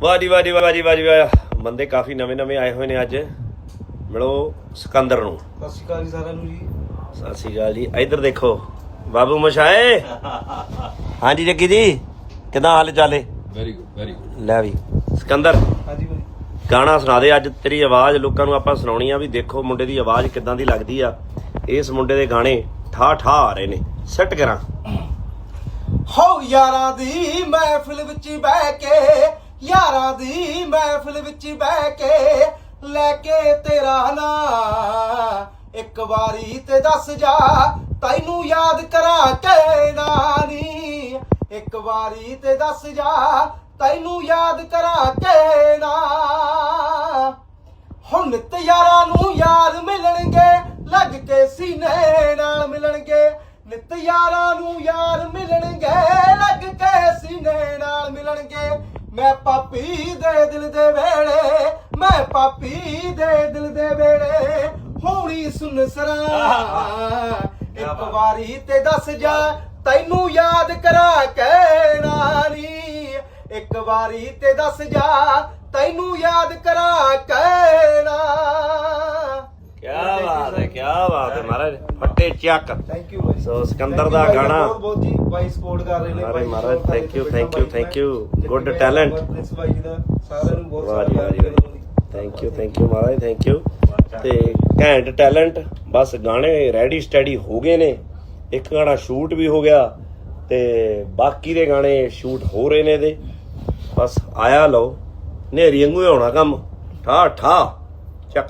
ਵਾਹ ਜੀ ਵਾਹ ਜੀ ਵਾਹ ਜੀ ਵਾਹ ਜੀ ਵਾਹ। ਬੰਦੇ ਕਾਫੀ ਨਵੇਂ ਨਵੇਂ ਆਏ ਹੋਏ ਨੇ ਅੱਜ। ਮਿਲੋ ਸਿਕੰਦਰ ਨੂੰ। ਸਤਿ ਸ਼੍ਰੀ ਅਕਾਲ ਜੀ ਸਾਰਿਆਂ ਨੂੰ ਜੀ। ਸਤਿ ਸ਼੍ਰੀ ਅਕਾਲ ਜੀ। ਇੱਧਰ ਦੇਖੋ ਬਾਬੂ ਮਸ਼ਾਏ। ਹਾਂਜੀ ਜੱਗੀ ਜੀ ਕਿਦਾਂ ਹਾਲ ਚਾਲੇ ਵੈਰੀ ਗੁੱਡ ਵੈਰੀ ਗੁੱਡ ਲੈ ਵੀ। ਸਿਕੰਦਰ ਹਾਂਜੀ ਭਾਈ ਗਾਣਾ ਸੁਣਾ ਦੇ ਅੱਜ ਤੇਰੀ ਆਵਾਜ਼। ਲੋਕਾਂ ਨੂੰ ਆਪਾਂ ਸੁਣਾਉਣੀ ਆ ਵੀ ਦੇਖੋ ਮੁੰਡੇ ਦੀ ਆਵਾਜ਼ ਕਿਦਾਂ ਦੀ ਲੱਗਦੀ ਆ। ਇਸ ਮੁੰਡੇ ਦੇ ਗਾਣੇ ਠਾ ਠਾ ਆ ਰਹੇ ਨੇ। ਸੈੱਟ ਕਰਾਂ। ਹੋ ਯਾਰਾਂ ਦੀ ਮਹਿਫਿਲ ਵਿੱਚ ਬਹਿ ਕੇ ਯਾਰਾਂ ਮਹਿਫਿਲ ਵਿੱਚ ਬਹਿ ਕੇ ਲੈ ਕੇ ਤੇਰਾ ਨਾਂ। ਇੱਕ ਵਾਰੀ ਤੇ ਦੱਸ ਜਾ, ਤੈਨੂੰ ਯਾਦ ਕਰਾਂ ਕਿ ਨਾਨੀ ਇੱਕ ਵਾਰੀ ਤੇ ਦੱਸ ਜਾ, ਤੈਨੂੰ ਯਾਦ ਕਰਾਂ ਕਿ ਨਾ। ਹੁਣ ਨਿੱਤ ਯਾਰਾਂ ਨੂੰ ਯਾਰ ਮਿਲਣਗੇ, ਲੱਗ ਕੇ ਸੀਨੇ ਨਾਲ ਮਿਲਣਗੇ। ਨਿੱਤ ਯਾਰਾਂ ਨੂੰ ਯਾਰ ਮਿਲਣਗੇ ਮੈਂ ਪਾਪੀ ਦੇ ਦਿਲ ਦੇ ਵੇੜੇ ਮੈਂ ਪਾਪੀ ਦੇ ਦਿਲ ਦੇ ਵੇੜੇ ਹੋਣੀ ਸੁਨ ਸਰਾ ਇੱਕ ਵਾਰੀ ਤੇ ਦੱਸ ਜਾ, ਤੈਨੂੰ ਯਾਦ ਕਰਾ ਕੇ ਨਾਨੀ। ਇੱਕ ਵਾਰੀ ਤੇ ਦੱਸ ਜਾ, ਤੈਨੂੰ ਯਾਦ ਕਰਾ ਕੇ ਬਾਤ ਹੈ ਮਹਾਰਾਜ। ਫੱਟੇ ਚੱਕ। ਥੈਂਕ ਯੂ ਬਾਈ ਸੋ ਸਿਕੰਦਰ ਦਾ ਗਾਣਾ। ਬਹੁਤ ਬਹੁਤ ਜੀ ਬਾਈ ਸਪੋਰਟ ਕਰ ਰਹੇ ਨੇ ਭਾਈ, ਮਹਾਰਾਜ. ਜਿੱਥੇ Good ਵੀ talent. ਪ੍ਰਿੰਸ ਭਾਈ ਜੀ ਦਾ ਸਾਰਿਆਂ ਨੂੰ ਬਹੁਤ ਵਾਹ ਜੀ ਜੀ ਥੈਂਕ ਯੂ ਥੈਂਕ ਯੂ ਮਹਾਰਾਜ ਥੈਂਕ ਯੂ ਤੇ ਘੈਂਟ ਟੈਲੈਂਟ ਬਸ ਗਾਣੇ ਰੈਡੀ ਸਟੈਡੀ ਹੋ ਗਏ ਨੇ। ਇੱਕ ਗਾਣਾ ਸ਼ੂਟ ਵੀ ਹੋ ਗਿਆ ਤੇ ਬਾਕੀ ਦੇ ਗਾਣੇ ਸ਼ੂਟ ਹੋ ਰਹੇ ਨੇ ਇਹਦੇ। ਬਸ ਆਇਆ ਲਓ। ਨੇਰੀ ਵਾਂਗੂ ਹੋਣਾ ਕੰਮ। ਠਾ ਠਾ ਚੱਕ